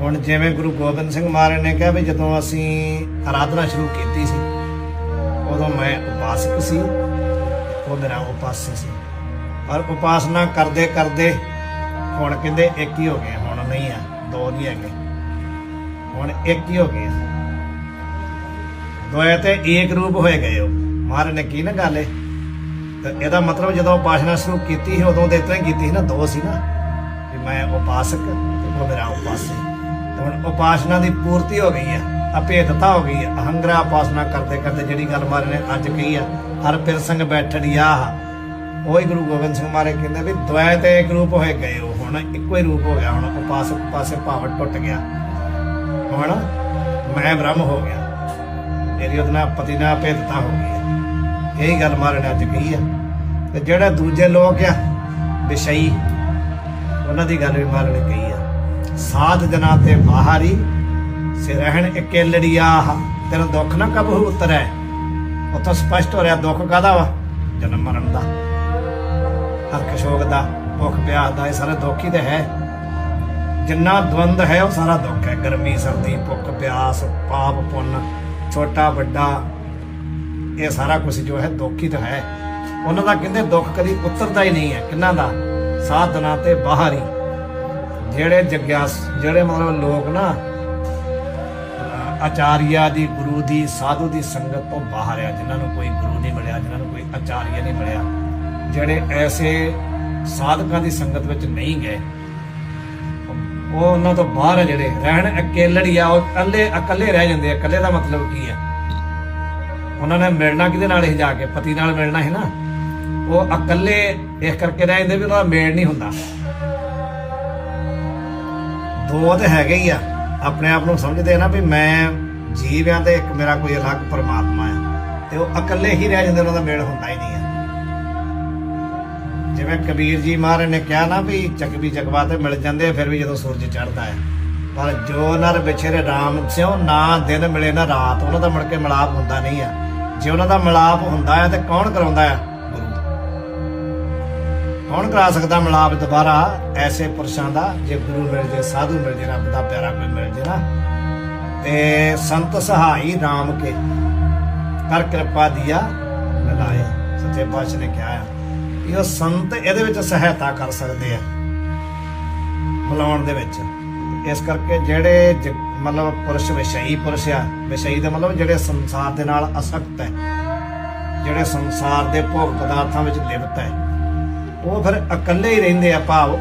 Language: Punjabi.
ਹੁਣ ਜਿਵੇਂ ਗੁਰੂ ਗੋਬਿੰਦ ਸਿੰਘ ਮਹਾਰਾਜ ਨੇ ਕਿਹਾ ਵੀ ਜਦੋਂ ਅਸੀਂ ਆਰਾਧਨਾ ਸ਼ੁਰੂ ਕੀਤੀ ਸੀ, ਉਦੋਂ ਮੈਂ ਉਪਾਸਕ ਸੀ ਉਹ ਮੇਰਾ ਉਪਾਸਕ ਸੀ। ਪਰ ਉਪਾਸਨਾ ਕਰਦੇ ਕਰਦੇ ਹੁਣ ਕਹਿੰਦੇ ਇੱਕ ਹੀ ਹੋ ਗਏ, ਹੁਣ ਨਹੀਂ ਆ, ਦੋ ਨਹੀਂ ਹੈਗੇ। ਹੁਣ ਇੱਕ ਹੀ ਹੋ ਗਏ ਆ। ਦੋਏ ਤੇ ਏਕ ਰੂਪ ਹੋਏ ਗਏ ਹੋ ਮਹਾਰਾਜ ਨੇ ਕੀ ਨਾ ਗੱਲ ਏ? ਤੇ ਇਹਦਾ ਮਤਲਬ ਜਦੋਂ ਉਪਾਸਨਾ ਸ਼ੁਰੂ ਕੀਤੀ ਸੀ, ਉਦੋਂ ਦੇ ਇਤਨਾ ਹੀ ਕੀਤੀ ਸੀ ਨਾ, ਦੋ ਸੀ ਨਾ। ਵੀ ਮੈਂ ਉਪਾਸਕ ਤੇ ਉਹ ਮੇਰਾ ਉਪਾਸਕ ਹੁਣ ਉਪਾਸਨਾ ਦੀ ਪੂਰਤੀ ਹੋ ਗਈ ਆ ਅਭੇਦਤਾ ਹੋ ਗਈ ਆ, ਅਹੰਗਰਾ ਉਪਾਸਨਾ ਕਰਦੇ ਕਰਦੇ ਜਿਹੜੀ ਗੱਲ ਮਹਾਰਾਜ ਨੇ ਅੱਜ ਕਹੀ ਆ, ਹਰ ਪਿਰਸੰਗ ਬੈਠੜੀ ਆਹ। ਉਹੀ ਗੁਰੂ ਗੋਬਿੰਦ ਸਿੰਘ ਮਹਾਰਾਜ ਕਹਿੰਦੇ ਵੀ ਦ્વੈ ਤੇ ਇੱਕ ਰੂਪ ਹੋਏ ਗਏ, ਉਹ ਹੁਣ ਇੱਕੋ ਹੀ ਰੂਪ ਹੋ ਗਿਆ, ਹੁਣ ਉਪਾਸਕ ਪਾਸੇ ਭਾਵ ਟੁੱਟ ਗਿਆ। ਹੁਣ ਮੈਂ ਬ੍ਰਹਮ ਹੋ ਗਿਆ, ਮੇਰੀ ਉਹਦੇ ਨਾਲ ਪਤੀ ਨਾਲ ਭੇਦਤਾ ਹੋ ਗਈ ਇਹੀ ਗੱਲ ਮਹਾਰਾਜ ਨੇ ਅੱਜ ਕਹੀ ਆ। ਤੇ ਜਿਹੜੇ ਦੂਜੇ ਲੋਕ ਆ, ਵਿਸ਼ਈ, ਉਹਨਾਂ ਦੀ ਗੱਲ ਵੀ ਮਹਾਰਾਜ ਨੇ ਕਹੀ ਸਾਧ ਜਨਾ ਤੇ ਬਾਹਰੀ ਸੇ ਰਹਿਣ ਇਕੇਲੜੀਆ ਤੇਰਾ ਦੁੱਖ ਨਾ ਕਬ ਉਤਰੈ? ਉੱਥੋਂ ਸਪਸ਼ਟ ਹੋ ਰਿਹਾ ਦੁੱਖ ਕਾਦਾ ਵਾ? ਜਨਮ ਮਰਨ ਦਾ। ਹਰ ਸ਼ੋਕ ਦਾ ਭੁੱਖ ਪਿਆਸ ਦਾ ਇਹ ਸਾਰਾ ਦੁੱਖ ਹੀ ਤੇ ਹੈ। ਜਿੰਨਾ ਦਵੰਦ ਹੈ ਉਹ ਸਾਰਾ ਦੁੱਖ ਹੈ। ਗਰਮੀ, ਸਰਦੀ, ਭੁੱਖ, ਪਿਆਸ, ਪਾਪ, ਪੁੰਨ, ਛੋਟਾ, ਵੱਡਾ, ਇਹ ਸਾਰਾ ਕੁਝ ਜੋ ਹੈ ਦੁੱਖ ਹੀ ਤਾਂ ਹੈ। ਉਹਨਾਂ ਦਾ ਕਹਿੰਦੇ ਦੁੱਖ ਕਦੀ ਉਤਰਦਾ ਹੀ ਨਹੀਂ ਹੈ। ਕਿੰਨਾ ਦਾ? ਸਾਧਨਾ ਤੇ ਬਾਹਰੀ। ਜਿਹੜੇ ਜਗਿਆਸ ਜਿਹੜੇ ਮਤਲਬ ਲੋਕ ਨਾ ਆਚਾਰੀਆ ਦੀ, ਗੁਰੂ ਦੀ, ਸਾਧੂ ਦੀ ਸੰਗਤ ਤੋਂ ਬਾਹਰ ਆ, ਜਿਨ੍ਹਾਂ ਨੂੰ ਕੋਈ ਗੁਰੂ ਨਹੀਂ ਮਿਲਿਆ, ਜਿਨ੍ਹਾਂ ਨੂੰ ਕੋਈ ਆਚਾਰੀਆ ਨਹੀਂ ਮਿਲਿਆ, ਜਿਹੜੇ ਐਸੇ ਸਾਧਕਾਂ ਦੀ ਸੰਗਤ ਵਿੱਚ ਨਹੀਂ ਗਏ। ਉਹ ਉਹਨਾਂ ਤੋਂ ਬਾਹਰ ਆ ਜਿਹੜੇ, ਰਹਿਣ ਇਕੇਲੜੀ ਆ, ਉਹ ਇਕੱਲੇ ਇਕੱਲੇ ਰਹਿ ਜਾਂਦੇ ਆ, ਇਕੱਲੇ ਦਾ ਮਤਲਬ ਕੀ ਆ? ਉਹਨਾਂ ਨੇ ਮਿਲਣਾ ਕਿਹਦੇ ਨਾਲ ਹੀ ਜਾ ਕੇ? ਪਤੀ ਨਾਲ ਮਿਲਣਾ ਹੈ ਨਾ? ਉਹ ਇਕੱਲੇ, ਇਸ ਕਰਕੇ ਰਹਿ ਜਾਂਦੇ ਵੀ ਉਹਨਾਂ ਦਾ ਮੇਲ ਨਹੀਂ ਹੁੰਦਾ। ਦੋ ਤੇ ਹੈਗੇ ਹੀ ਆ। ਆਪਣੇ ਆਪ ਨੂੰ ਸਮਝਦੇ ਆ ਨਾ ਵੀ ਮੈਂ ਜੀਵ ਆ ਤੇ ਇੱਕ ਮੇਰਾ ਕੋਈ ਅਲੱਗ ਪਰਮਾਤਮਾ ਆ। ਤੇ ਉਹ ਇਕੱਲੇ ਹੀ ਰਹਿ ਜਾਂਦੇ ਉਹਨਾਂ ਦਾ ਮੇਲ ਹੁੰਦਾ ਹੀ ਨਹੀਂ ਆ। ਜਿਵੇਂ ਕਬੀਰ ਜੀ ਮਹਾਰਾਜ ਨੇ ਕਿਹਾ ਨਾ ਵੀ ਚੱਕਵੀ ਚਕਵਾ ਤੇ ਮਿਲ ਜਾਂਦੇ ਆ, ਫਿਰ ਵੀ ਜਦੋਂ ਸੂਰਜ ਚੜਦਾ ਹੈ ਪਰ ਜੋ ਨਰ ਵਿਛੇਰੇ ਰਾਮ ਸਿਓ ਨਾ ਦਿਨ ਮਿਲੇ ਨਾ ਰਾਤ, ਉਹਨਾਂ ਦਾ ਮੁੜ ਕੇ ਮਿਲਾਪ ਹੁੰਦਾ ਨਹੀਂ ਆ। ਜੇ ਉਹਨਾਂ ਦਾ ਮਿਲਾਪ ਹੁੰਦਾ ਹੈ ਤੇ ਕੌਣ ਕਰਾਉਂਦਾ ਹੈ ਕੌਣ ਕਰਾ ਸਕਦਾ? ਮਿਲਾਪ ਦੁਬਾਰਾ ਐਸੇ ਪੁਰਸ਼ਾਂ ਦਾ, ਜੇ ਗੁਰੂ ਮਿਲ ਜੇ, ਸਾਧੂ ਮਿਲ ਜੇ, ਰੱਬ ਦਾ ਪਿਆਰਾ ਕੋਈ ਮਿਲ ਜੇ ਨਾ। ਤੇ ਸੰਤ ਸਹਾਈ RAM ਕੇ ਕਰ ਕਿਰਪਾ ਦਿਆ ਮਿਲਾਏ, ਸੱਚੇ ਪਾਤਸ਼ਾਹ ਨੇ ਕਿਹਾ ਆ। ਕਿ ਸੰਤ ਇਹਦੇ ਵਿੱਚ ਸਹਾਇਤਾ ਕਰ ਸਕਦੇ ਆ, ਮਿਲਾਉਣ ਦੇ ਵਿੱਚ। ਇਸ ਕਰਕੇ ਜਿਹੜੇ ਮਤਲਬ ਪੁਰਸ਼ ਵਿਸ਼ਈ ਪੁਰਸ਼ ਆ, ਵਿਸ਼ਈ ਦਾ ਮਤਲਬ ਜਿਹੜੇ ਸੰਸਾਰ ਦੇ ਨਾਲ ਅਸਕਤ ਹੈ, ਜਿਹੜੇ ਸੰਸਾਰ ਦੇ ਭੋਗ ਪਦਾਰਥਾਂ ਵਿੱਚ ਲਿਪਤ ਹੈ ਉਹ ਫਿਰ ਇਕੱਲੇ ਹੀ ਰਹਿੰਦੇ ਆ ਭਾਵ